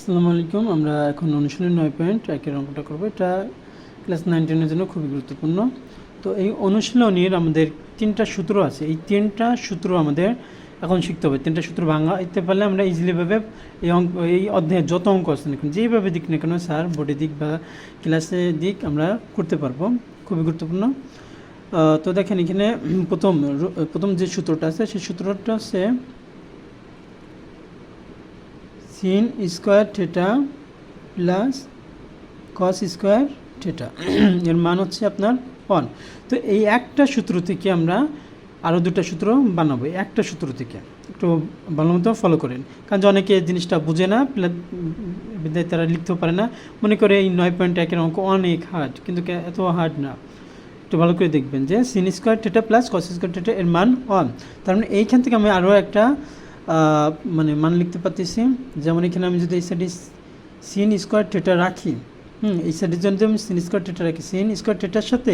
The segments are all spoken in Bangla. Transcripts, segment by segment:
আসসালামু আলাইকুম, আমরা এখন অনুশীলনী নয় পয়েন্ট একের অঙ্কটা করব। এটা ক্লাস নাইন টেনের জন্য খুবই গুরুত্বপূর্ণ। তো এই অনুশীলনীর আমাদের তিনটা সূত্র আছে। এই তিনটা সূত্র আমাদের এখন শিখতে হবে। তিনটা সূত্র ভাঙা দিতে পারলে আমরা ইজিলিভাবে এই অঙ্ক, এই অধ্যায়ের যত অঙ্ক আছে না যেভাবে দিক না কেন স্যার বোর্ডে দিক বা ক্লাসে দিক আমরা করতে পারব। খুবই গুরুত্বপূর্ণ। তো দেখেন এখানে প্রথম প্রথম যে সূত্রটা আছে, সেই সূত্রটা হচ্ছে sin square theta plus cos square theta এর মান হচ্ছে আপনার ওয়ান তো এই একটা সূত্র থেকে আমরা আরও দুটো সূত্র বানাবো। একটা সূত্র থেকে একটু ভালো মতো ফলো করেন। কারণ যে অনেকে জিনিসটা বুঝে না বিদ্যায় তারা লিখতেও পারে না। মনে করে এই নয় পয়েন্ট একের অঙ্ক অনেক হার্ড কিন্তু এত হার্ড না। একটু ভালো করে দেখবেন যে sin square theta plus cos square theta এর মান ওয়ান তার মানে এইখান থেকে আমি আরও একটা মানে মান লিখতে পারতেছি। যেমন এখানে আমি যদি এই সাইডে সিন স্কোয়ার টেটা রাখি, হুম, এই সাইডের জন্য আমি সিন স্কোয়ার টেটা রাখি সিন স্কোয়ার টেটার সাথে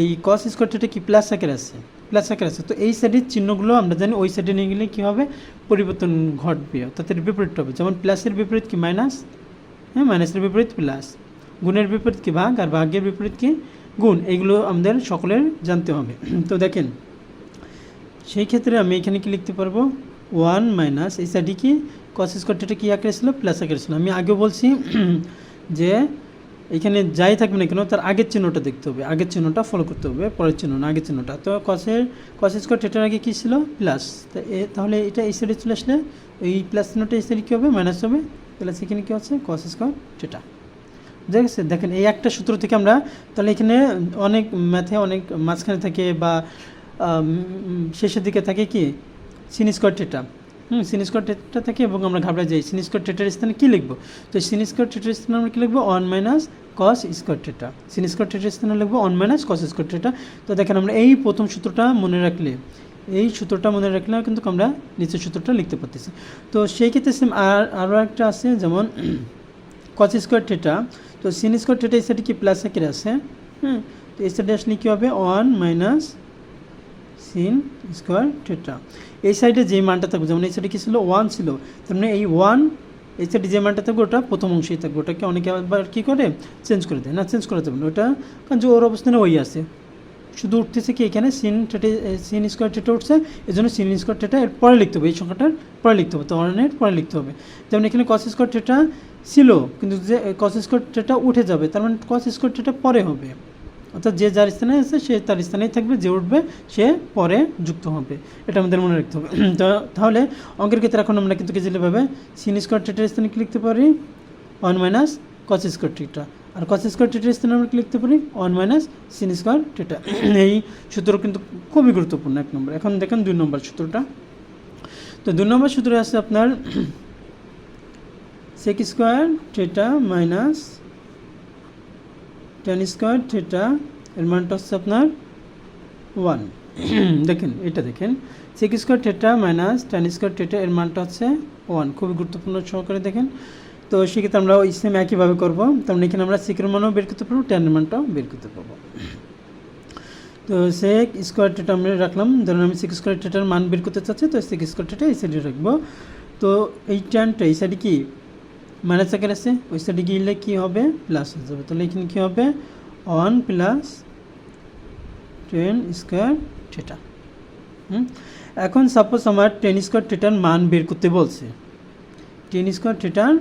এই কস স্কোয়ার টেটা কি প্লাস আকার আছে? প্লাস আকার আছে। তো এই সাইডের চিহ্নগুলো আমরা জানি ওই সাইডে নিয়ে গেলে কী হবে? পরিবর্তন ঘটবে এর বিপরীত হবে। যেমন প্লাসের বিপরীত কি মাইনাস হ্যাঁ মাইনাসের বিপরীত প্লাস গুণের বিপরীত কি ভাগ? আর ভাগ্যের বিপরীত কি? গুণ। এইগুলো আমাদের সকলের জানতে হবে। তো দেখেন, সেই ক্ষেত্রে আমি এখানে কি লিখতে পারব? ওয়ান মাইনাস, এই সাইডে কি? কস স্কোয়ারটা কি আকারে ছিল? প্লাস আকারে ছিল। আমি আগেও বলছি যে এখানে যাই থাকবে না কেন, তার আগের চিহ্নটা দেখতে হবে। আগের চিহ্নটা ফলো করতে হবে, পরের চিহ্ন না, আগের চিহ্নটা। তো কসের কস স্কোয়ার টেটার আগে কী ছিল? প্লাস তা তাহলে এটা এই সাইডে চলে আসলে এই প্লাস চিহ্নটা এই সাইডে কী হবে? মাইনাস হবে। প্লাস এখানে কী হচ্ছে কস স্কোয়ার টেটা ঠিক আছে দেখেন এই একটা সূত্র থেকে আমরা, তাহলে এখানে অনেক ম্যাথে অনেক মাঝখানে থাকে বা শেষের দিকে থাকে কি? সিন টেটা হুম সিন টেটা থাকে এবং আমরা ঘাবড়ে যাই। সিন স্কোয়ার টেটার স্থানে কী লিখব? তো সিন টেটার স্থানে আমরা কী লিখব? One minus cos square theta sin square টেটার স্থানে লিখব one minus cos square theta তো দেখেন আমরা এই প্রথম সূত্রটা মনে রাখলে, এই সূত্রটা মনে রাখলে কিন্তু আমরা নিচের সূত্রটা লিখতে পারতেছি। তো সেই ক্ষেত্রে সেম আর, আরও একটা আছে, যেমন কস স্কোয়ার টেটা তো সিন স্কোয়ার টেটা এই সাইডে কি প্লাস একের আছে? হুম, তো এই সাইডে আসলে কী হবে? One minus sin square theta এই সাইডে যে মানটা থাকবে, যেমন এই সাইডে কী ছিল? ওয়ান ছিল। তার মানে এই ওয়ান এই সাইডে যে মানটা থাকবে, ওটা প্রথম অংশেই থাকবে। ওটাকে অনেকে আবার কী করে? চেঞ্জ করে দেয়। না চেঞ্জ করা যাবে না। ওটা কারণ যে ওর অবস্থানে ওই আছে। শুধু উঠতেছে কি এখানে? Sin theta sin square theta উঠছে। এই জন্য সিন স্কোয়ার টেটা এর পরে লিখতে হবে। এই সংখ্যাটার পরে লিখতে হবে। তো ওয়ানের পরে লিখতে হবে। যেমন এখানে কস স্কোয়ার টেটা ছিল, কিন্তু যে কস স্কোয়ার টেটা উঠে যাবে, তার মানে কস স্কোয়ার টেটা পরে হবে। অর্থাৎ যে যার স্থানে আছে, সে তার স্থানেই থাকবে, যে উঠবে, সে পরে যুক্ত হবে। এটা আমাদের মনে রাখতে হবে। তো তাহলে অঙ্কের ক্ষেত্রে এখন আমরা কিন্তু কেজিলিভাবে সিন স্কোয়ার টেটার স্থানে কি লিখতে পারি? One minus cos square theta আর কস স্কোয়ার টেটার স্থানে আমরা কি লিখতে পারি? One minus sin square theta এই সূত্র কিন্তু খুবই গুরুত্বপূর্ণ এক নম্বর। এখন দেখেন দুই নম্বর সূত্রটা। তো দুই নম্বর সূত্রে আছে আপনার sec square theta minus tan square theta এর মানটা হচ্ছে আপনার ওয়ান দেখেন এটা দেখেন। Sec square theta minus tan square theta এর মানটা হচ্ছে ওয়ান খুবই গুরুত্বপূর্ণ সহকারে দেখেন। তো সেক্ষেত্রে আমরা ওই সেম একইভাবে করব। তার মানে এখানে আমরা সেকের মানও বের করতে পারব টেনের মানটাও বের করতে পারব। তো সেক স্কোয়ার টেটা আমরা রাখলাম। ধরুন আমি সেক স্কোয়ার টেটার মান বের করতে চাচ্ছি তো সেক স্কোয়ার টেটা এই সাইডে রাখব। তো এই টেনটা এই সাইডে কি? মাইনাস আকার আছে, ওই সাইডে গিয়ে কী হবে? প্লাস হয়ে যাবে। তাহলে এখানে কী হবে? One plus tan square theta এখন সাপোজ আমার টেন স্কোয়ার টেটার মান বের করতে বলছে। টেন স্কোয়ার টেটার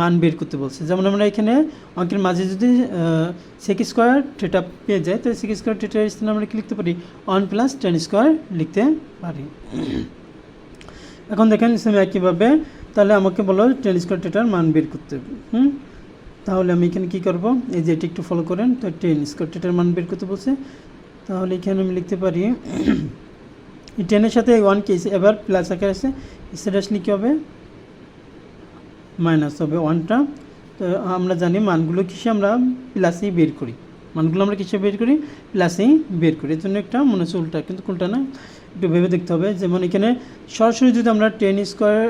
মান বের করতে বলছে। যেমন আমরা এখানে অঙ্কের মাঝে যদি সেক স্কোয়ার টেটা পেয়ে যায় তাহলে সেক স্কোয়ার টেটার স্থানে আমরা কি লিখতে পারি? ওয়ান প্লাস টেন স্কোয়ার লিখতে পারি। এখন দেখেন সেম একইভাবে তাহলে আমাকে বলো টেন স্কোয়ার টেটার মান বের করতে হবে। হুম? তাহলে আমি এখানে কী করব? এই যে এটি একটু ফলো করেন, তো টেন স্কোয়ার টেটার মান বের করতে বলছে। তাহলে এখানে আমি লিখতে পারি, এই টেনের সাথে ওয়ান কে এবার প্লাস আকার আছে সেটা আসলে কী হবে? মাইনাস হবে ওয়ানটা তো আমরা জানি মানগুলো কিসে আমরা প্লাসেই বের করি। মানগুলো আমরা কিসে বের করি? প্লাসেই বের করি। এর জন্য একটা মনে হচ্ছে উল্টা, কিন্তু কোনটা না? একটু ভেবে দেখতে হবে, যেমন এখানে সরাসরি যদি আমরা টেন স্কোয়ার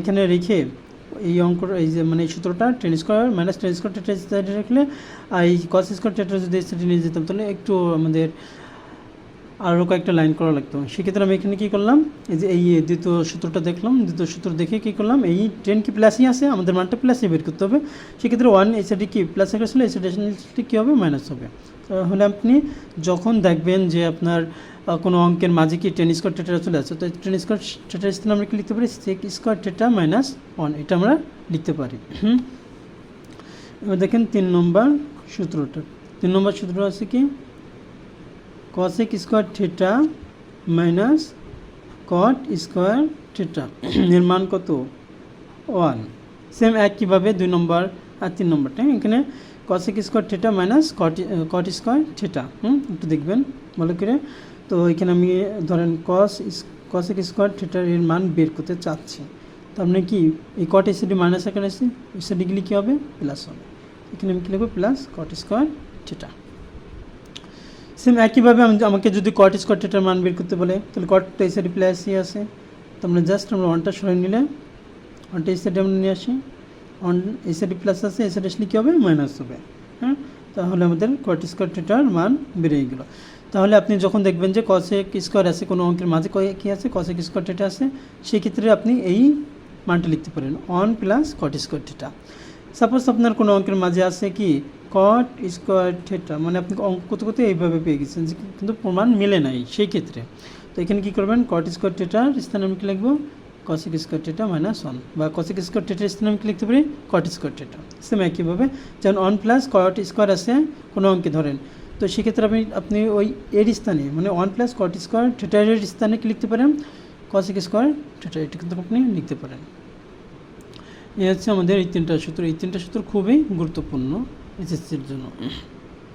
এখানে রেখে এই অঙ্ক, এই যে মানে এই সূত্রটা tan square minus tan square theta সাইডে রাখলে, আর এই কস স্কোয়ার টেটা যদি সাইডে নিয়ে যেতাম, তাহলে একটু আমাদের আরও কয়েকটা লাইন করা লাগতো। সেক্ষেত্রে আমি এখানে কী করলাম, এই যে এই দ্বিতীয় সূত্রটা দেখলাম, দ্বিতীয় সূত্র দেখে কী করলাম, এই টেন কি প্লাসই আছে, আমাদের মানটা প্লাসই বের করতে হবে। সেক্ষেত্রে ওয়ান এই সাইডে কি প্লাস আসলে এই সাইডে কী হবে মাইনাস হবে। তাহলে আপনি যখন দেখবেন যে আপনার কোনো অঙ্কের মাঝে কি টেন স্কোয়ার টেটা চলে আসছে তো টেন স্কোয়ার টেটার স্থানে আমরা কি লিখতে পারি? Sec square theta minus one এটা আমরা লিখতে পারি। এবার দেখেন তিন নম্বর সূত্রটা। তিন নম্বর সূত্র আছে কি? cosec square theta minus cot square theta এর মান কত? ওয়ান সেম একইভাবে দুই নম্বর আর তিন নম্বরটা এখানে cosec square theta minus cot cot square theta হুম? একটু দেখবেন, ভালো করে। তো এখানে আমি, ধরেন কস cosec স্কোয়ার থিটার এর মান বের করতে চাচ্ছি। তার আপনি কি? এই কট এসিডি মাইনাস এখানে এসে এসিডি গেলে কী হবে? প্লাস হবে। এখানে আমি কী লিখব? Plus cot square theta same একইভাবে আমি, আমাকে যদি কট স্কোয়ার থিটার মান বের করতে বলে, তাহলে কট তো এই সাইডে প্লাসই আছে। তো আমরা জাস্ট আমরা ওয়ানটা সরাই নিলে ওয়ানটা এই সাইডে আমরা নিয়ে আসি। ওয়ান এই সাইডে প্লাস আছে এই সাইডে আসলে কী হবে? মাইনাস হবে। হ্যাঁ? তাহলে আমাদের কট স্কোয়ার থিটার মান বেড়ে গেলো। তাহলে আপনি যখন দেখবেন যে কসেক স্কোয়ার আছে, কোনো অঙ্কের মাঝে কী আছে কসেক স্কোয়ার থিটা আছে সেক্ষেত্রে আপনি এই মানটা লিখতে পারেন। One plus cot square theta suppose আপনার কোনো অঙ্কের মাঝে আছে কি কট স্কোয়ার থিটা মানে আপনি অঙ্ক করতে করতে এইভাবে পেয়ে গেছেন যে কিন্তু প্রমাণ মেলে নাই সেই ক্ষেত্রে। তো এখানে কী করবেন? কট স্কোয়ার থিটার স্থানে আমি কি লিখব cosec square theta minus one বা কসিক স্কোয়ার থিটার স্থানে আমি কি লিখতে পারি কট স্কোয়ার থিটা সেম একইভাবে। যেমন ওয়ান প্লাস কট স্কোয়ার আছে, কোনো অঙ্কে ধরেন। তো সেক্ষেত্রে আপনি আপনি ওই এর স্থানে মানে ওয়ান প্লাস কট স্কোয়ার থিটারের স্থানে কি লিখতে পারেন? কসিক স্কোয়ার থিটা এটা কিন্তু আপনি লিখতে পারেন। এই হচ্ছে আমাদের এই তিনটা সূত্র। এই তিনটা সূত্র খুবই গুরুত্বপূর্ণ এসএসসির জন্য।